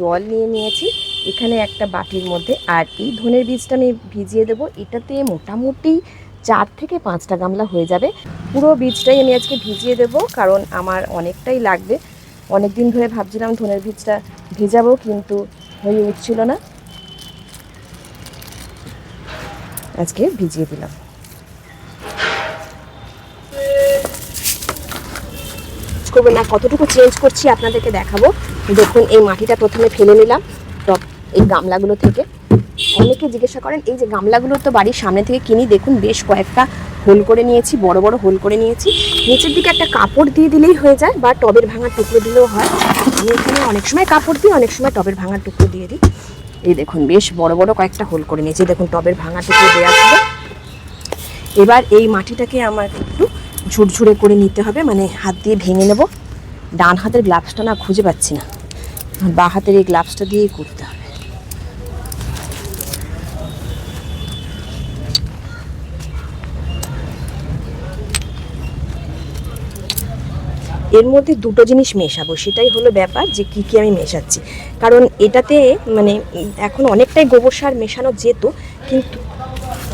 জল নিয়ে নিয়েছি। এখানে একটা বাটির মধ্যে আর এই ধনের বীজটা আমি ভিজিয়ে দেবো। এটাতে মোটামুটি চার থেকে পাঁচটা গামলা হয়ে যাবে। পুরো বীজটাই আমি আজকে ভিজিয়ে দেবো কারণ আমার অনেকটাই লাগবে। অনেক দিন ধরে ভাবছিলাম ধনের বীজটা ভেজাবো কিন্তু হয়ে উঠছিল না। আজকে ভিজিয়ে দিলাম। করব না, কতটুকু চেঞ্জ করছি আপনাদেরকে দেখাবো। দেখুন, এই মাটিটা প্রথমে ফেলে নিলাম, টপ, এই গামলাগুলো থেকে। অনেকে জিজ্ঞাসা করেন, এই যে গামলাগুলো তো বাড়ির সামনে থেকে কিনি, দেখুন, বেশ কয়েকটা হোল করে নিয়েছি, বড় বড় হোল করে নিয়েছি। নিচের দিকে একটা কাপড় দিয়ে দিলেই হয়ে যায়, বা টবের ভাঙা টুকরো দিলেও হয়। আমি এখানে অনেক সময় কাপড় দিই, অনেক সময় টবের ভাঙার টুকরো দিয়ে দিই। এই দেখুন, বেশ বড় বড় কয়েকটা হোল করে নিয়েছি। দেখুন, টবের ভাঙা টুকরো দেওয়া ছিল। এবার এই মাটিটাকে আমার ঝুরঝুরে করে নিতে হবে মানে হাত দিয়ে ভেঙে নেব। ডান হাতের গ্লাভসটা না খুঁজে পাচ্ছি না। বা হাতের এই গ্লাভসটা দিয়েই করতে হবে। এর মধ্যে দুটো জিনিস মেশাবো, সেটাই হলো ব্যাপার যে কি কি আমি মেশাচ্ছি। কারণ এটাতে মানে এখন অনেকটাই গোবর সার মেশানো যেত, কিন্তু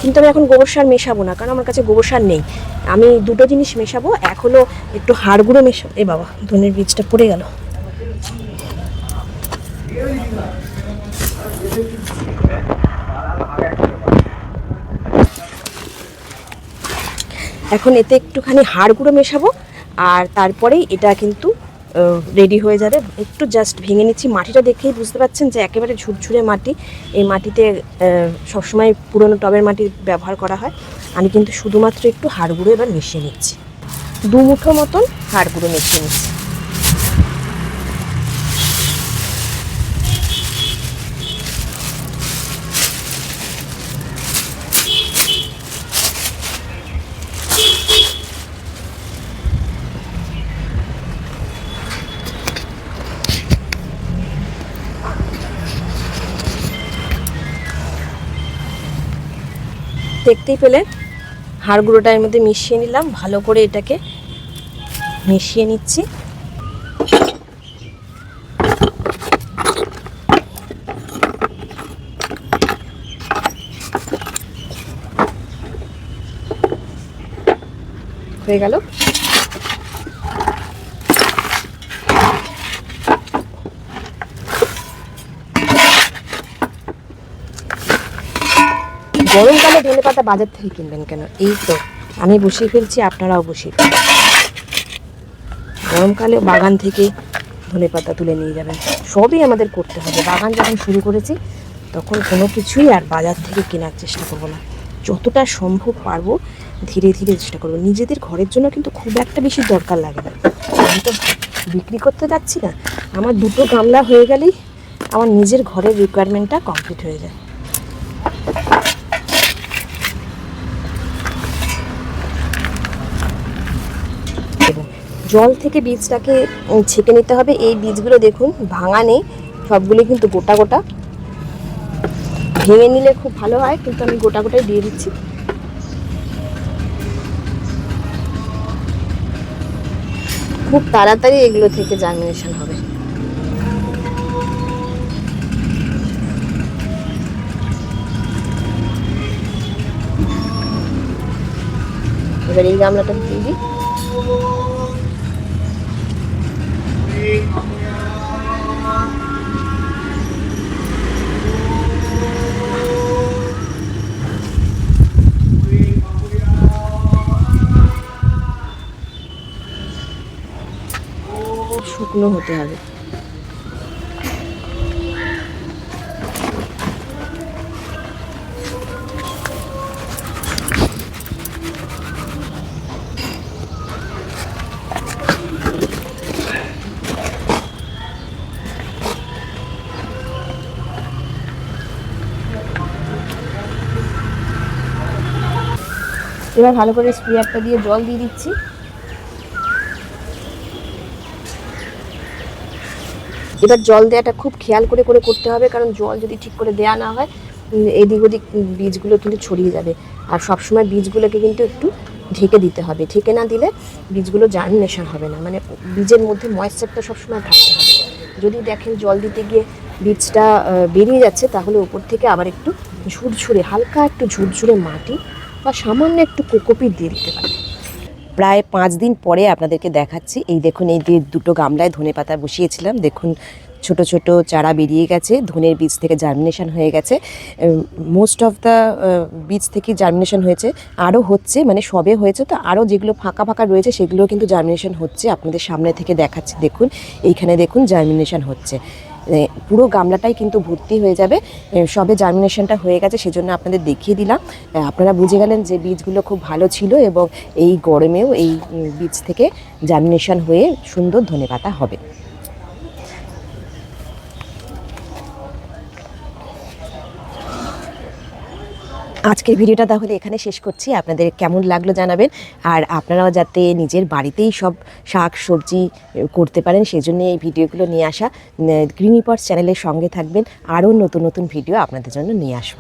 কিন্তু আমি এখন গোবর সার মেশাবো না, কারণ আমার কাছে গোবর সার নেই। আমি দুটো জিনিস মেশাবো, এক হলো একটু হাড় গুঁড়ো মেশাবো। এ বাবা, ধনের বীজটা পড়ে গেল। এখন এতে একটুখানি হাড় গুঁড়ো মেশাবো, আর তারপরেই এটা কিন্তু রেডি হয়ে যাবে। একটু জাস্ট ভেঙে নিচ্ছি। মাটিটা দেখেই বুঝতে পারছেন যে একেবারে ঝুরঝুরে মাটি। এই মাটিতে সবসময় পুরনো টবের মাটি ব্যবহার করা হয়। আমি কিন্তু শুধুমাত্র একটু হাড়গুঁড়ো এবার মিশিয়ে নিচ্ছি। দু মুঠো মতন হাড়গুঁড়ো মিশিয়ে নিচ্ছি। দেখতেই পেলেন। হাড় গুঁড়োটা এর মধ্যে মিশিয়ে নিলাম, ভালো করে এটাকে মিশিয়ে নিচ্ছি। হয়ে গেল। গরমকালে ধনে পাতা বাজার থেকে কিনবেন কেন? এই তো, আমি বসিয়ে ফেলছি, আপনারাও বসিয়ে গরমকালে বাগান থেকে ধনে পাতা তুলে নিয়ে যাবেন। সবই আমাদের করতে হবে। বাগান যখন শুরু করেছি, তখন কোনো কিছুই আর বাজার থেকে কেনার চেষ্টা করব না। যতটা সম্ভব পারব, ধীরে ধীরে চেষ্টা করব। নিজেদের ঘরের জন্য কিন্তু খুব একটা বেশি দরকার লাগে না। আমি তো বিক্রি করতে যাচ্ছি না। আমার দুটো গামলা হয়ে গেলেই আমার নিজের ঘরের রিকোয়ারমেন্টটা কমপ্লিট হয়ে যায় দেবো জল থেকে বীজটাকে ছেঁকে নিতে হবে। এই বীজগুলো দেখুন, ভাঙা নেই সবগুলো কিন্তু গোটা গোটা। ভেঙে নিলে খুব ভালো হয়, কিন্তু আমি গোটা গোটাই দিয়ে দিচ্ছি। খুব তাড়াতাড়ি এগুলো থেকে জার্মিনেশন হবে। এবার এই গামলাটা দিয়ে দিই। শুকনো হতে হবে। এবার ভালো করে স্প্রেয়ারটা দিয়ে জল দিয়ে দিচ্ছি। এবার জল দেওয়াটা খুব খেয়াল করে করে করতে হবে, কারণ জল যদি ঠিক করে দেওয়া না হয় এদিক ওদিক বীজগুলো কিন্তু ছড়িয়ে যাবে। আর সবসময় বীজগুলোকে কিন্তু একটু ঢেকে দিতে হবে। ঢেকে না দিলে বীজগুলো জার্মিনেশন হবে না। মানে বীজের মধ্যে ময়েশ্চারটা সবসময় থাকতে হবে। যদি দেখেন জল দিতে গিয়ে বীজটা বেরিয়ে যাচ্ছে, তাহলে উপর থেকে আবার একটু ঝুরঝুরে, হালকা একটু ঝুরঝুরে মাটি বা সামান্য একটু কোকোপিট দিয়ে দিতে পারেন। প্রায় পাঁচ দিন পরে আপনাদেরকে দেখাচ্ছি। এই দেখুন, এই যে দুটো গামলায় ধনে পাতা বসিয়েছিলাম। দেখুন, ছোট ছোট চারা বেরিয়ে গেছে। ধনের বীজ থেকে জার্মিনেশন হয়ে গেছে। মোস্ট অফ দ্য বীজ থেকে জার্মিনেশন হয়েছে। আরও হচ্ছে মানে সবে হয়েছে তো আরও যেগুলো ফাঁকা ফাঁকা রয়েছে সেগুলো কিন্তু জার্মিনেশন হচ্ছে। আপনাদের সামনে থেকে দেখাচ্ছি। দেখুন, এইখানে দেখুন জার্মিনেশন হচ্ছে। পুরো গামলাটাই কিন্তু ভর্তি হয়ে যাবে। সবে জার্মিনেশনটা হয়ে গেছে, সেজন্য আপনাদের দেখিয়ে দিলাম। আপনারা বুঝে গেলেন যে বীজগুলো খুব ভালো ছিল এবং এই গরমেও এই বীজ থেকে জার্মিনেশন হয়ে সুন্দর ধনেপাতা হবে। আজকের ভিডিওটা তাহলে এখানে শেষ করছি। আপনাদের কেমন লাগল জানাবেন। আর আপনারাও যাতে নিজের বাড়িতেই সব শাক, সবজি করতে পারেন, সেজন্য এই ভিডিওগুলো নিয়ে আসা গ্রিনিপট চ্যানেলের সঙ্গে থাকবেন। আরও নতুন নতুন ভিডিও আপনাদের জন্য নিয়ে আসব।